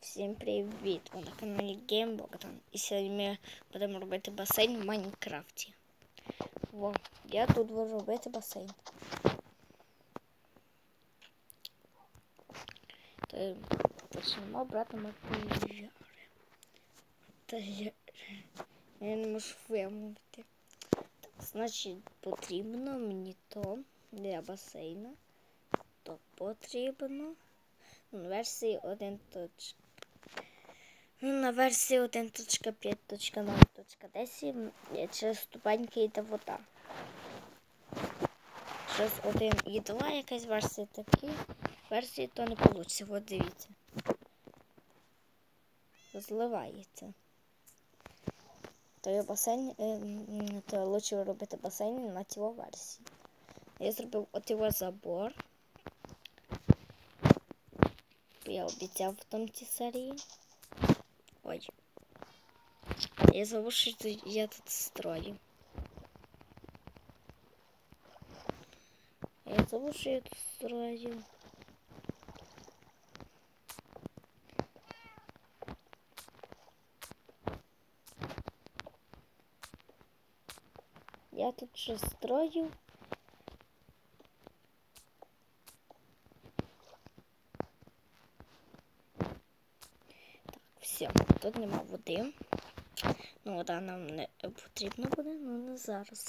Всем привет! Вы на канале Game Богдан. І сьогодні ми будемо робити басейн в Майнкрафте. Во, я тут буду робити басейн. То обратно мы матеріали. Та я, я не можу вимовити. Так, значить, потрібно то для басейна. То потрібно версії 1.0. Ну, на версії 1.5.0.10 через ступеньки йде вода. Через 1 і 2 якась версія такі. Версії то не вийде. От дивіться. розливається. То є басейн, е, то лучше робити басейн на цій версії. Я зробив от його забор. Я обіцяв в тому цій серії. Ой. Я забув, що я тут строю. Я забув, що я тут строю. Я тут щось строю. Тут нема води. Ну, вода нам не потрібна буде, ну не зараз.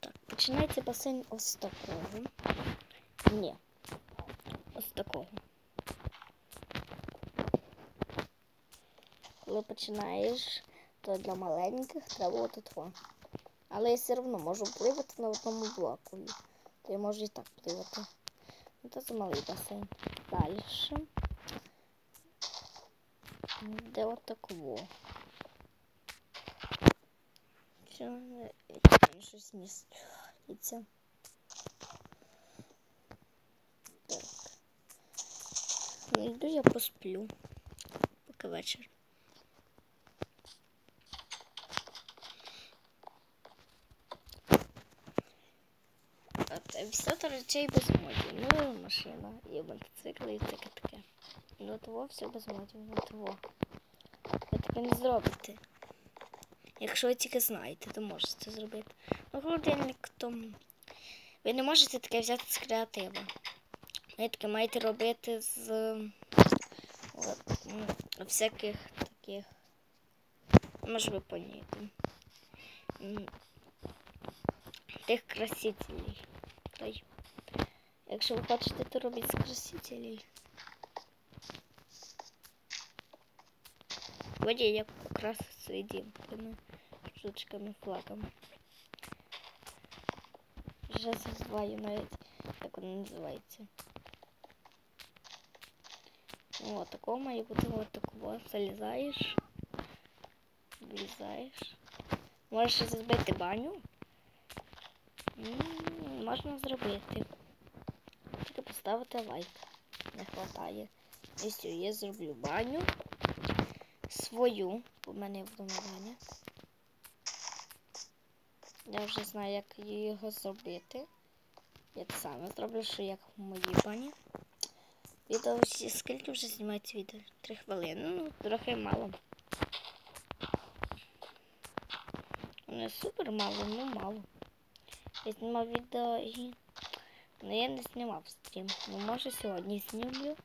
Так, починається басейн ось такого. Ні. Ось такого. Коли починаєш, то для маленьких треба от два. Але я все одно можу пливати на одному блоку. То я можу і так пливати. Це малий басейн. Далі. Де отаково. Все, щось міститься. Так. Ну, йду я посплю. Поки вечір. Все то речей без модів. Ну, машина, і мотоцикли, і таке таке. Ну того все без модів, ну того. Ви таке не зробите. Якщо ви тільки знаєте, то можете це зробити. Ну, холодильник то. Ви не можете таке взяти з креатива. Ви таке маєте робити з от, всяких таких. Може ви поняєте. Тих красителей. Якщо ви хочете, то робіть з красителей. Воді як украсити свій дім такими штучками, флагами. Вже забуваю навіть, як воно називається. Ну, от такого має бути от такого. Залізаєш, влізаєш. Можеш збити баню. М -м, можна зробити. Тільки поставити лайк. Не вистачає. І все, я зроблю баню Свою, бо в мене вдома баня. Я вже знаю, як його зробити. Я те саме зроблю, що як в моїй бані. Відео скільки вже знімається відео? Три хвилини. Ну, трохи мало. Не супер мало, ну мало. Я знімав відео і... Ну я не знімав стрім. Ну може сьогодні знімлю.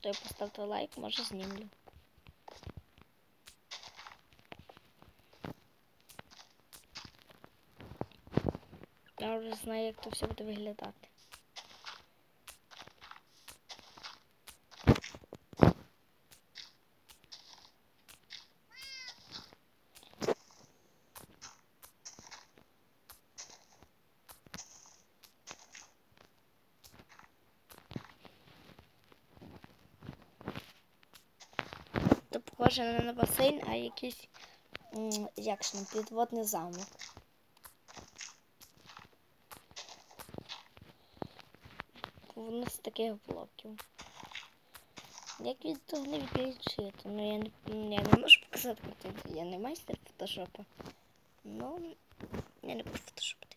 То я поставте лайк, може знімлю. Я вже знаю, як то все буде виглядати. Похоже не на басейн, а якийсь як ж підводний замок. Воно з таких блоків. Як від того не відлічити? Ну я не я не можу показати картинку, я не майстер фотошопа. Ну я не буду фотошопити.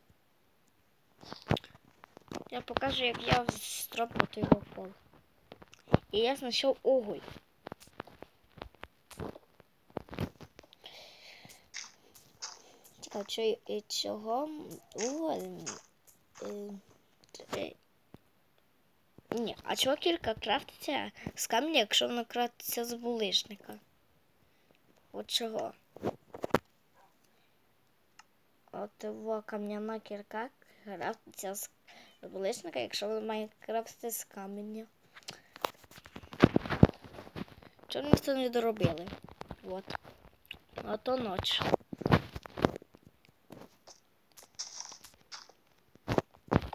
Я покажу, як я строплю його пол. І я знайшов уголь. Чого уголь? е, Ні, а чого кілька крафтиться з камня, якщо воно крафтиться з булишника? От чого? От його кам'яна кірка крафтиться з булишника, якщо воно має крафтити з каменя. Чому ми це не доробили? От. А то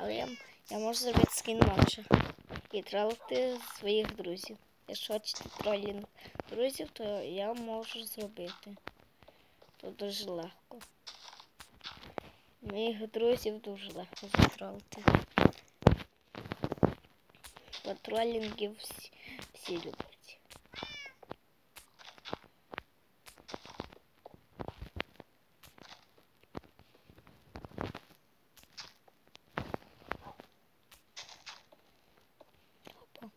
ноч. Я, можу зробити скін ночі. І тролити своїх друзів. Якщо хочете тролінг друзів, то я можу зробити. То дуже легко. Моїх друзів дуже легко затролити. Бо тролінгів всі, всі люблять. Опа.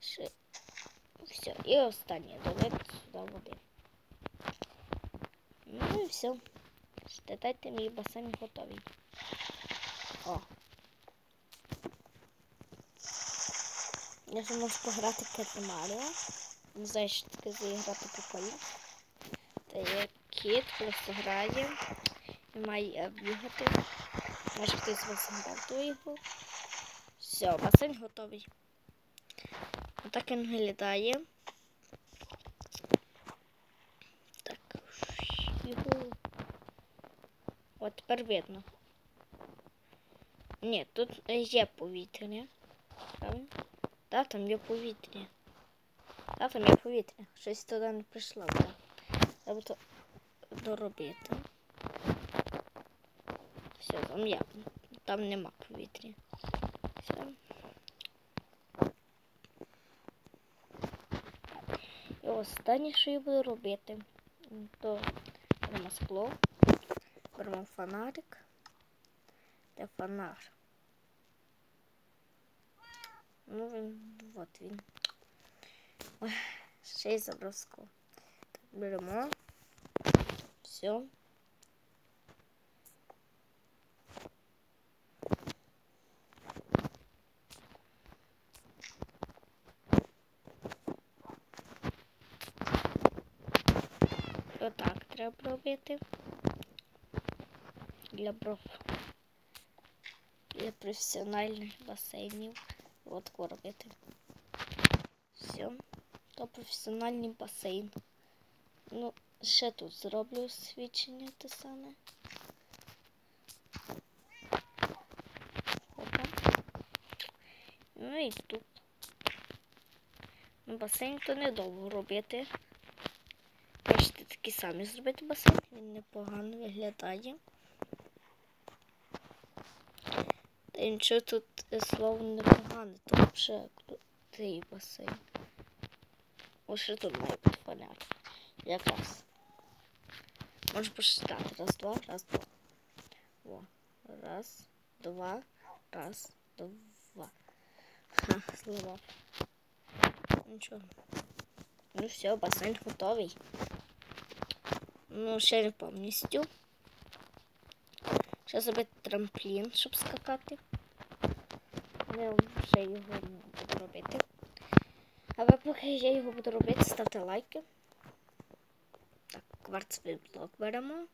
Ще. Все. І останнє. Долити сюди води. Ну і все. Считайте, мій басейн готовий. О. Я вже можу пограти Кет Маріо. Не знаю, що таке заіграти прикольно. Та є кіт, просто грає. І має бігати. Може хтось з вас грав ту ігру. Все, басейн готовий. Отак він виглядає. Так. Його. От тепер видно. Ні, тут є повітря. Правильно? Так, там є повітря. Так, там є повітря. Щось туди не прийшло. Да. Треба то доробити. Все, там є. Там нема повітря. Все. І останнє, що я буду робити, то скло, беремо фонарик. Де фонар? Ну, він, от він. Ще й забрав беремо. Все. Отак треба робити. Для бров. Для професіональних басейнів. Тако робити. Все. То професіональний басейн. Ну, ще тут зроблю освічення те саме. Опа. Ну і тут. Ну, басейн то недовго робити. Можете такі самі зробити басейн, він непогано виглядає. Та нічого тут е, слово непогане, то вже крутий басейн. Ось тут має бути. Якраз. Можеш посчитати. Раз, два, раз, два. О. Раз, два, раз, два. Ха, слова. Нічого. Ну все, басейн готовий. Ну, ще не повністю. Ще зробити трамплін, щоб скакати. Я вже його буду робити. А ви поки я його буду робити, ставте лайки. Так, кварцевий блок беремо.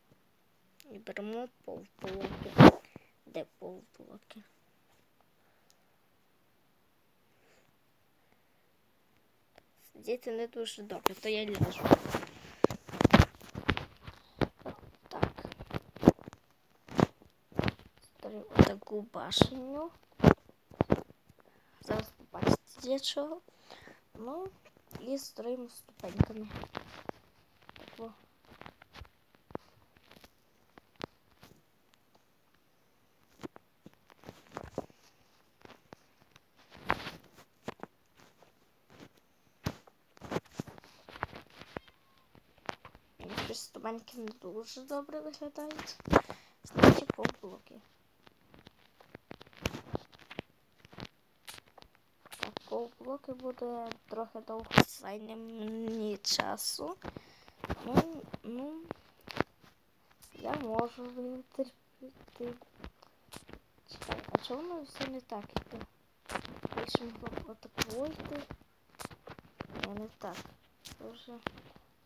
І беремо повблоки. Де повблоки? Сидіти не дуже добре, то я ляжу. Так. Ставимо таку башню. Чого. Ну, і строїмо ступеньками. Во. Ступеньки не дуже добре виглядають, значить по блоки. Блоки буде трохи довго зайне мені часу. Ну, ну, я можу витерпіти. Чекай, а чому воно все не так іде? Більше могло б отак войти. Ні, не так. Це вже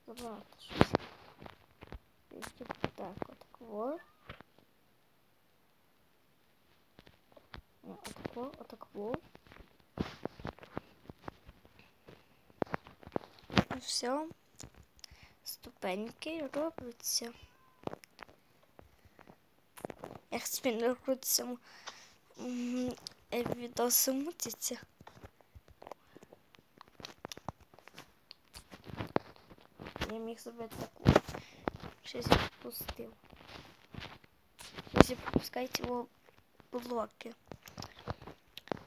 забагато щось. Так, отак во. Ні, отак во, отак во. І все. Ступеньки робляться. Як е, відоси мутяться. Я міг зробити таку. Щось я пропустив. Щось я пропускають його блоки.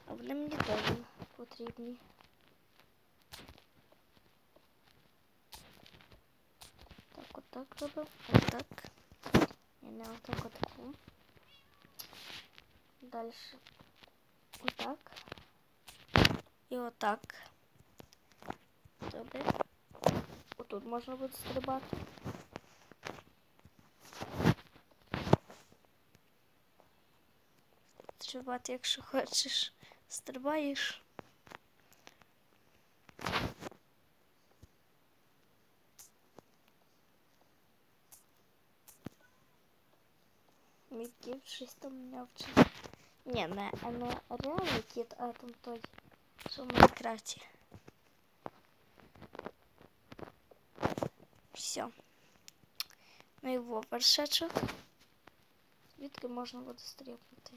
А вони мені теж потрібні. Так, робимо. Отак. І не отак отаку. Далі. Отак. І отак. Добре. Отут можна буде стрибати. Стрибати, якщо хочеш. Стрибаєш. Мій кіт щось там мене вчить. Ні, не, а не реальний кіт, а там той, що в Майнкрафті. Все. Ну і во вершечок. Звідки можна буде стрибнути?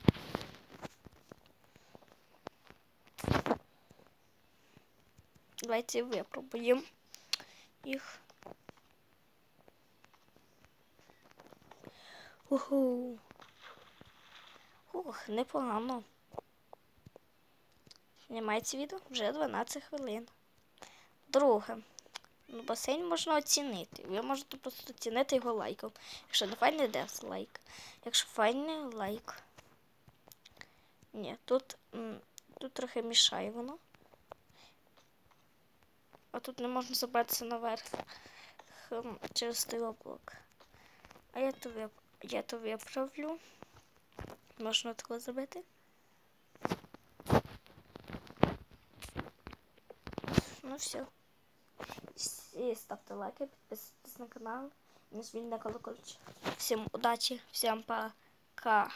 Давайте випробуємо їх. Уху. Ух, непогано. Знімається відео вже 12 хвилин. Друге. Ну, басейн можна оцінити. Ви можете просто оцінити його лайком. Якщо не файний, дизлайк. Якщо файний, лайк. Ні, тут, тут трохи мішає воно. А тут не можна забратися наверх через той блок. А я то, вип... я то виправлю. Можна таке зробити. Ну все. Всі ставте лайки, підписуйтесь на канал. Не змінь на колокольчик. Всім удачі, всім пока.